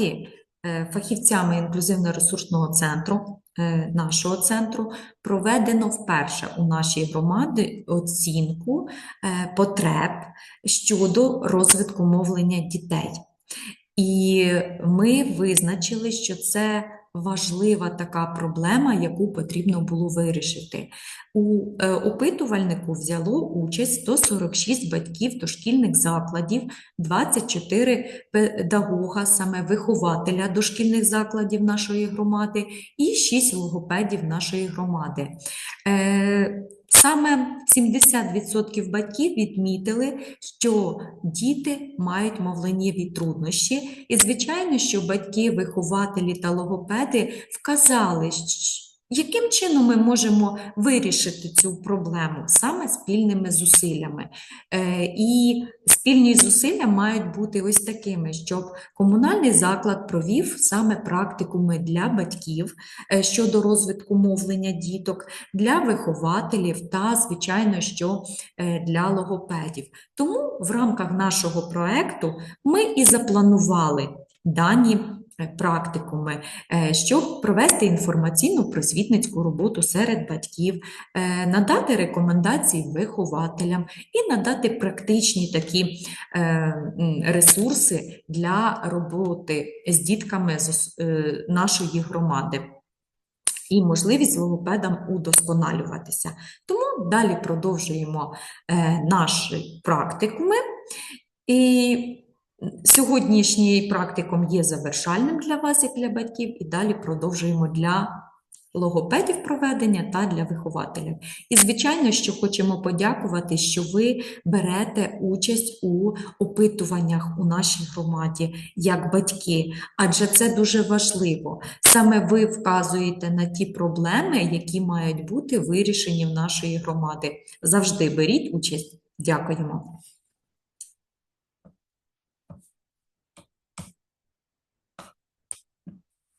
громаді е, фахівцями інклюзивно-ресурсного центру, е, нашого центру, проведено вперше у нашій громаді оцінку е, потреб щодо розвитку мовлення дітей. І ми визначили, що це важлива така проблема, яку потрібно було вирішити. У е, опитувальнику взяло участь 146 батьків дошкільних закладів, 24 педагога, саме вихователя дошкільних закладів нашої громади, і 6 логопедів нашої громади. Саме 70% батьків відмітили, що діти мають мовленнєві труднощі, і звичайно, що батьки, вихователі та логопеди вказали, яким чином ми можемо вирішити цю проблему саме спільними зусиллями. Е, І спільні зусилля мають бути ось такими, щоб комунальний заклад провів саме практикуми для батьків е, щодо розвитку мовлення діток, для вихователів та, звичайно, що е, для логопедів. Тому в рамках нашого проекту ми і запланували дані практикуми, е, щоб провести інформаційну просвітницьку роботу серед батьків, е, надати рекомендації вихователям і надати практичні такі е, ресурси для роботи з дітками е, нашої громади і можливість логопедам удосконалюватися. Тому далі продовжуємо е, наші практикуми. І сьогоднішній практикум є завершальним для вас, як для батьків, і далі продовжуємо для логопедів проведення та для вихователів. І, звичайно, що хочемо подякувати, що ви берете участь у опитуваннях у нашій громаді як батьки, адже це дуже важливо. Саме ви вказуєте на ті проблеми, які мають бути вирішені в нашої громади. Завжди беріть участь. Дякуємо.